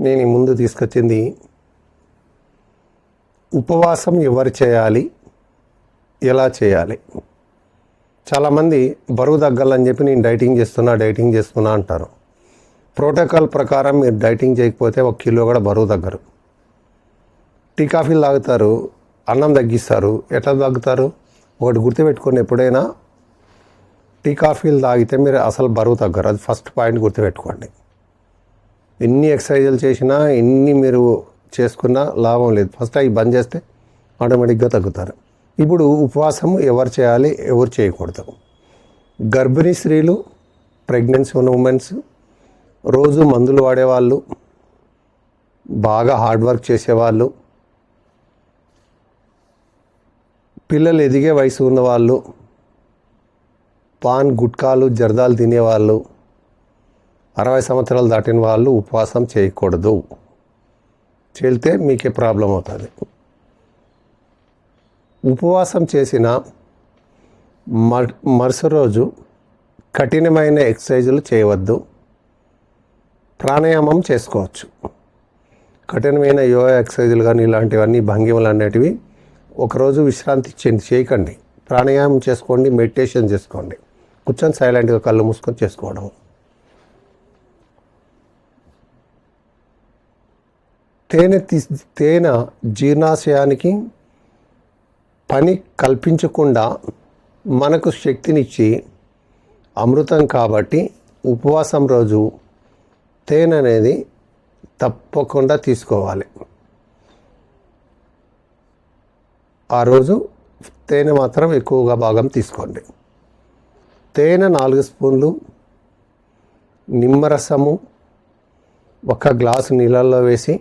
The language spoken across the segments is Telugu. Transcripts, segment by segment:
నేను ముందు తీసుకొచ్చింది. ఉపవాసం ఎవరు చేయాలి? ఎలా చేయాలి? చాలామంది బరువు తగ్గాలని చెప్పి నేను డైటింగ్ చేస్తున్నా డైటింగ్ చేస్తున్నా అంటారు. ప్రోటోకాల్ ప్రకారం మీరు డైటింగ్ చేయకపోతే ఒక కిలో కూడా బరువు తగ్గరు. టీ కాఫీలు తాగుతారు అన్నం తగ్గిస్తారు. ఎట్లా తగ్గుతారు ఒకటి గుర్తుపెట్టుకొని ఎప్పుడైనా. టీ కాఫీలు తాగితే మీరు అసలు బరువు తగ్గరు. అది ఫస్ట్ పాయింట్ గుర్తుపెట్టుకోండి. ఎన్ని ఎక్సర్సైజులు చేసినా ఎన్ని మీరు చేసుకున్నా లాభం లేదు. ఫస్ట్ అవి బంద్ చేస్తే ఆటోమేటిక్గా తగ్గుతారు. ఇప్పుడు ఉపవాసం ఎవరు చేయాలి ఎవరు చేయకూడదు. గర్భిణీ స్త్రీలు ప్రెగ్నెన్సీ ఉన్న ఉమెన్స్ రోజు మందులు వాడేవాళ్ళు బాగా హార్డ్ వర్క్ చేసేవాళ్ళు పిల్లలు ఎదిగే వయసు ఉన్నవాళ్ళు పాన్ గుట్కాలు జర్దాలు తినేవాళ్ళు అరవై సంవత్సరాలు దాటిన వాళ్ళు ఉపవాసం చేయకూడదు. చేస్తే మీకే ప్రాబ్లం అవుతుంది. ఉపవాసం చేసిన మర్ మరుసటి రోజు కఠినమైన ఎక్సర్సైజులు చేయవద్దు. ప్రాణాయామం చేసుకోవచ్చు. కఠినమైన యోగా ఎక్సర్సైజులు కానీ ఇలాంటివన్నీ భంగిమలు అనేటివి ఒకరోజు విశ్రాంతి చేయకండి. ప్రాణాయామం చేసుకోండి మెడిటేషన్ చేసుకోండి. కూర్చొని సైలెంట్గా కళ్ళు మూసుకొని చేసుకోవడం తేనె తీ తేనె జీర్ణాశయానికి పని కల్పించకుండా మనకు శక్తినిచ్చి అమృతం కాబట్టి ఉపవాసం రోజు తేనె అనేది తప్పకుండా తీసుకోవాలి. ఆ రోజు తేనె మాత్రం ఎక్కువగా భాగం తీసుకోండి. తేనె నాలుగు స్పూన్లు నిమ్మరసము ఒక గ్లాసు నీళ్ళల్లో వేసి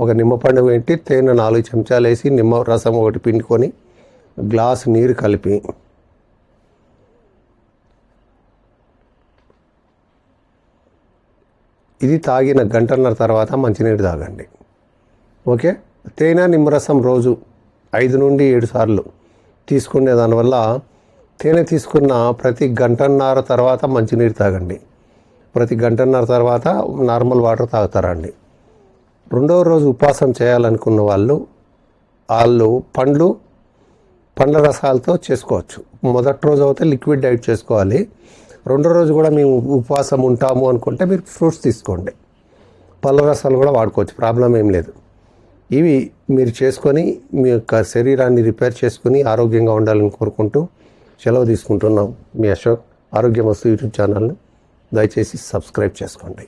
ఒక నిమ్మపండు పెట్టి తేనె నాలుగు చెంచాలు వేసి నిమ్మ రసం ఒకటి పిండుకొని గ్లాస్ నీరు కలిపి. ఇది తాగిన గంటన్నర తర్వాత మంచినీరు తాగండి. ఓకే? తేనె నిమ్మరసం రోజు ఐదు నుండి ఏడు సార్లు తీసుకునే దానివల్ల తేనె తీసుకున్న ప్రతి గంటన్నర తర్వాత మంచినీరు తాగండి. ప్రతి గంటన్నర తర్వాత నార్మల్ వాటర్ తాగుతారండి రెండవ రోజు ఉపవాసం చేయాలనుకున్న వాళ్ళు వాళ్ళు పండ్లు పండ్ల రసాలతో చేసుకోవచ్చు. మొదటి రోజు అయితే లిక్విడ్ డైట్ చేసుకోవాలి. రెండో రోజు కూడా మేము ఉపవాసం ఉంటాము అనుకుంటే మీరు ఫ్రూట్స్ తీసుకోండి. పళ్ళ రసాలు కూడా వాడుకోవచ్చు ప్రాబ్లం ఏం లేదు. ఇవి మీరు చేసుకొని మీ యొక్క శరీరాన్ని రిపేర్ చేసుకుని ఆరోగ్యంగా ఉండాలని కోరుకుంటూ సెలవు తీసుకుంటున్నాం. మీ అశోక్ ఆరోగ్యం వస్తు యూట్యూబ్ ఛానల్ని దయచేసి సబ్స్క్రైబ్ చేసుకోండి.